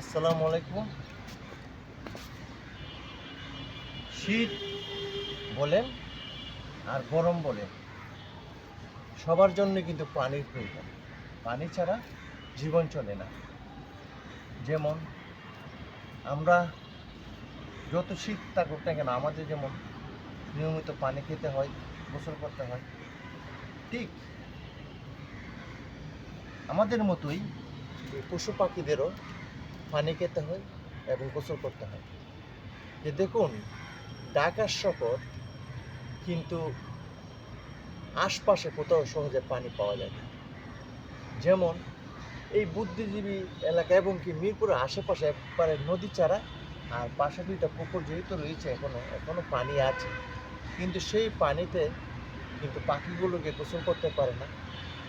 আসসালামু আলাইকুম। শীত বলেন আর গরম বলেন, সবার জন্য কিন্তু পানির প্রয়োজন। পানি ছাড়া জীবন চলে না। যেমন আমরা যত শীত থাকুক না কেন, আমাদের যেমন নিয়মিত পানি খেতে হয়, গোসল করতে হয়, ঠিক আমাদের মতোই পশু পাখিদেরও পানি খেতে হয় এবং গোসল করতে হয়। যে দেখুন, ঢাকার শহর কিন্তু আশপাশে কোথাও সহজে পানি পাওয়া যায় না। যেমন এই বুদ্ধিজীবী এলাকা এবং কি মিরপুরের আশেপাশে একবারে নদী চারা আর পাশে দুইটা পুকুর যেহেতু রয়েছে এখনও এখনও পানি আছে। কিন্তু সেই পানিতে কিন্তু পাখিগুলোকে গোসল করতে পারে না।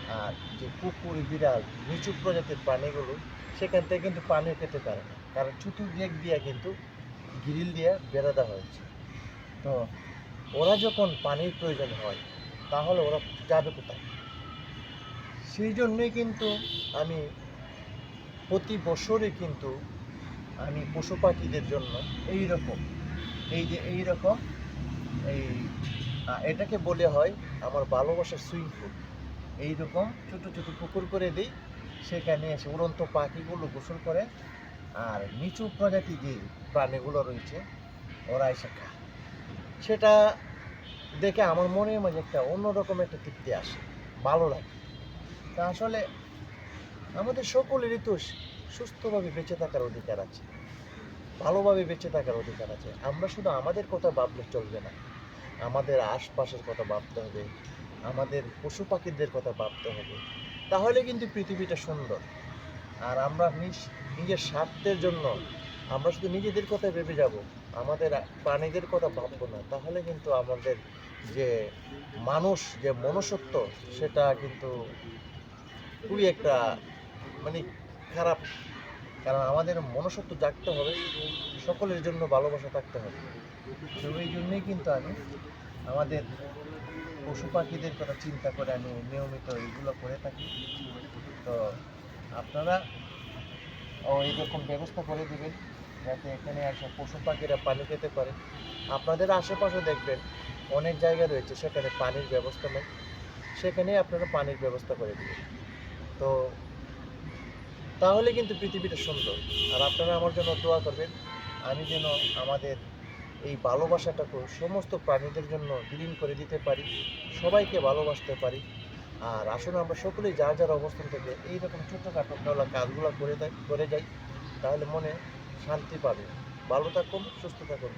আর যে কুকুর বিড়াল, নিচু প্রজাতির প্রাণীগুলো, সেখান থেকে কিন্তু পানি খেতে পারে না। কারণ চতুর্দিক দিয়ে কিন্তু গ্রিল দিয়ে বেড়া দেওয়া হয়েছে। তো ওরা যখন পানির প্রয়োজন হয়, তাহলে ওরা যাবে কোথায়? সেই জন্যই কিন্তু আমি প্রতি বছরই কিন্তু আমি পশু পাখিদের জন্য এই রকম এই যে এই রকম এই এটাকে বলে হয় আমার ভালোবাসার সুইং পুল। এইরকম ছোট ছোট পুকুর করে দিই। সেখানে এসে উড়ন্ত পাখিগুলো গোসল করে। আর নিচু প্রজাতি যে প্রাণীগুলো রয়েছে, ওরা এসে খায়। সেটা দেখে আমার মনের মাঝে একটা অন্যরকম একটা তৃপ্তি আসে, ভালো লাগে। তা আসলে আমাদের সকলেরই তো সুস্থভাবে বেঁচে থাকার অধিকার আছে, ভালোভাবে বেঁচে থাকার অধিকার আছে। আমরা শুধু আমাদের কথা ভাবলে চলবে না, আমাদের আশপাশের কথা ভাবতে হবে আমাদের পশু পাখিদের কথা ভাবতে হবে। তাহলে কিন্তু পৃথিবীটা সুন্দর। আর আমরা নিজ- নিজের স্বার্থের জন্য আমরা শুধু নিজেদের কথা ভেবে যাব। আমাদের প্রাণীদের কথা ভাববো না। তাহলে কিন্তু আমাদের যে মানুষ, যে মনুষ্যত্ব, সেটা কিন্তু খুবই একটা মানে খারাপ। কারণ আমাদের মনুষ্যত্ব জাগতে হবে, সকলের জন্য ভালোবাসা থাকতে হবে। তো এই জন্যই কিন্তু আমি আমাদের পশু পাখিদের কথা চিন্তা করে আমি নিয়মিত এগুলো করে থাকি। তো আপনারা ও এইরকম ব্যবস্থা করে দেবেন যাতে এখানে আসে পশু পাখিরা পানি খেতে পারে। আপনাদের আশেপাশে দেখবেন অনেক জায়গা রয়েছে সেখানে পানির ব্যবস্থা নেই। সেখানে আপনারা পানির ব্যবস্থা করে দেবেন। তো তাহলে কিন্তু পৃথিবীটা সুন্দর। আর আপনারা আমার জন্য দোয়া করবেন, আমি যেন আমাদের এই ভালোবাসাটাকে সমস্ত প্রাণীদের জন্য বিলীন করে দিতে পারি, সবাইকে ভালোবাসতে পারি। আর আসুন আমরা সকলেই যার যার অবস্থান থেকে এইরকম ছোটোখাটো খেলা কাজগুলো করে করে যাই, তাহলে মনে শান্তি পাবে। ভালো থাকুন, সুস্থ থাকুন।